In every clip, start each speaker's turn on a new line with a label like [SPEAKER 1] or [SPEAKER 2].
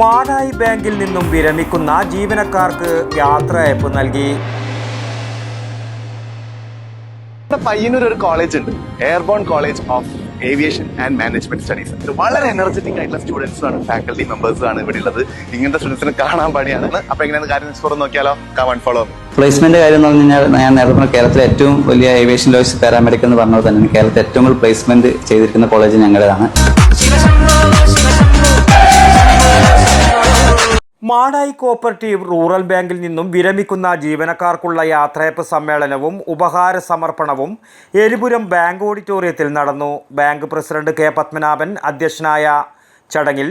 [SPEAKER 1] മാടായി ബാങ്കിൽ നിന്നും വിരമിക്കുന്ന ജീവനക്കാർക്ക് യാത്രയയപ്പ് നൽകി.
[SPEAKER 2] പയ്യന്നൂർ ഒരു കോളേജ് ഉണ്ട്. Airborne college of aviation and management studies വളരെ എനർജറ്റിക് ആയിട്ടുള്ള സ്റ്റുഡൻസ് ആണ് ഫാക്കൽറ്റി മെമ്പേഴ്സ് ആണ് ഇവിടെ ഉള്ളത്. ഇങ്ങനത്തെ സ്റ്റുഡൻസിനെ കാണാൻ പണിയാണ് അപ്പൊ എങ്ങനെയാണ് കാര്യം സ്കോർ നോക്കിയാലോ? കവൺ ഫോളോ
[SPEAKER 3] പ്ലേസ്മെന്റ് കാര്യം എന്ന് പറഞ്ഞു കഴിഞ്ഞാൽ ഞാൻ നേരത്തെ പറഞ്ഞ കേരളത്തിലെ ഏറ്റവും വലിയ ഏവിയേഷൻ ലോയിസ് പാരാമെഡിക്കൽ എന്ന് പറഞ്ഞത് തന്നെ കേരളത്തിൽ ഏറ്റവും കൂടുതൽ പ്ലേസ്മെന്റ് ചെയ്തിരിക്കുന്ന കോളേജ് ഞങ്ങളുടേതാണ്.
[SPEAKER 1] മാടായി കോപ്പറേറ്റീവ് റൂറൽ ബാങ്കിൽ നിന്നും വിരമിക്കുന്ന ജീവനക്കാർക്കുള്ള യാത്രയപ്പ് സമ്മേളനവും ഉപഹാര സമർപ്പണവും എരിപുരം ബാങ്ക് ഓഡിറ്റോറിയത്തിൽ നടന്നു. ബാങ്ക് പ്രസിഡന്റ് കെ പത്മനാഭൻ അധ്യക്ഷനായ ചടങ്ങിൽ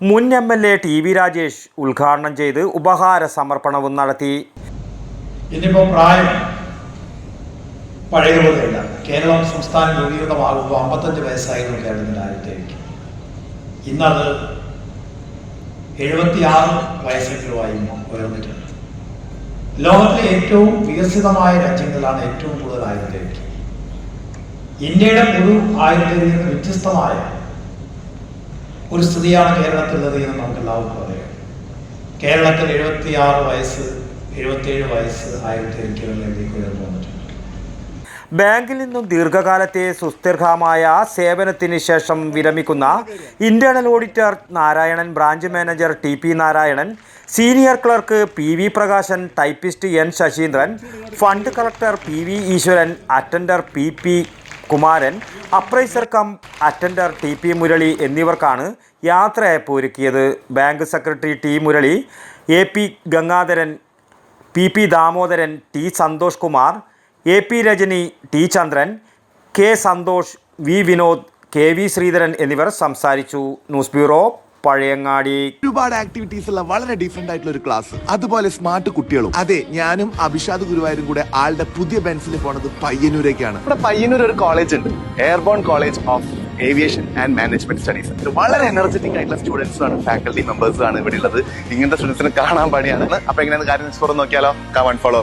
[SPEAKER 1] മുൻ M L A T V Rajesh ഉദ്ഘാടനം ചെയ്ത് ഉപഹാര സമർപ്പണവും നടത്തി.
[SPEAKER 4] പ്രായം പഴയതുപോലെയല്ല കേരളം സംസ്ഥാനം രൂപീകൃതമാകുമ്പോൾ അമ്പത്തഞ്ച് വയസ്സായിരുന്നു കേരളത്തിന്റെ ആദ്യത്തേക്ക് ഇന്നത് എഴുപത്തിയാറ് വയസ്സെങ്കിലുമായി ഉയർന്നിട്ടുണ്ട്. ലോകത്തിലെ ഏറ്റവും വികസിതമായ രാജ്യങ്ങളിലാണ് ഏറ്റവും കൂടുതൽ ആയുർവേദിക് ഇന്ത്യയുടെ പൊതു ആയുർവേദിൽ നിന്ന് വ്യത്യസ്തമായ ഒരു സ്ഥിതിയാണ് കേരളത്തിലുള്ളത് എന്ന് നമുക്ക് എല്ലാവർക്കും അറിയാം. കേരളത്തിൽ എഴുപത്തിയാറ് വയസ്സ് എഴുപത്തിയേഴ് വയസ്സ് ആയുർവേദികളിലേക്ക് ഉയർന്നു വന്നിട്ടുണ്ട്.
[SPEAKER 1] ബാങ്കിൽ നിന്നും ദീർഘകാലത്തെ സുസ്ഥിരമായ സേവനത്തിന് ശേഷം വിരമിക്കുന്ന internal auditor Narayanan branch manager T P Narayanan senior clerk P V Prakashan typist N Sasindran fund collector P V Eswaran attender P P Kumaran appraiser cum attender T P Murali എന്നിവർക്കാണ് യാത്രയപ്പ് ഒരുക്കിയത്. Bank secretary T Murali A P Gangadharan P P Damodaran T Santhosh Kumar A P Rajani T Chandran K Santhosh V Vinod K V Sreedharan എന്നിവർ സംസാരിച്ചു. News bureau Pazhayangadi.
[SPEAKER 2] ഒരുപാട് activities ഉള്ള വളരെ different ആയിട്ടുള്ള ഒരു ക്ലാസ് അതുപോലെ smart കുട്ടികളും. അതെ ഞാനും അഭിഷാദ് ഗുരുവായൂരും കൂടെ ആളുടെ പുതിയ ബെൻസിൽ പോണത് പയ്യന്നൂരേക്കാണ്. ഇവിടെ പയ്യന്നൂർ ഒരു കോളേജ് ഉണ്ട്. Airborne college of aviation and management studies വളരെ എനർജറ്റിക് ആയിട്ടുള്ള സ്റ്റുഡൻസ് ആണ് ഫാക്കൽറ്റി മെമ്പേഴ്സ് ആണ് ഇവിടെ ഉള്ളത്. ഇങ്ങനത്തെ സ്റ്റുഡൻസിനെ കാണാൻ പണിയാണ്. അപ്പൊ എങ്ങനെയാണ് കാര്യം തുറന്ന് നോക്കിയാലോ? Come on follow